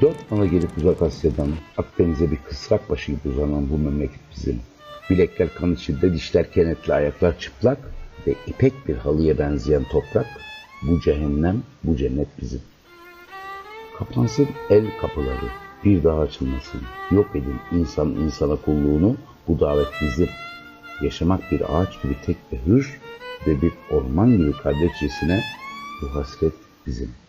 Dört nala gelip uzak Asya'dan Akdeniz'e bir kısrak başı gibi uzanan bu memleket bizim. Bilekler kan içinde, dişler kenetli, ayaklar çıplak ve ipek bir halıya benzeyen toprak. Bu cehennem, bu cennet bizim. Kapansın el kapıları, bir daha açılmasın. Yok edin insan insana kulluğunu, bu davet bizim. Yaşamak bir ağaç gibi tek ve hür ve bir orman gibi kardeşçesine bu hasret bizim.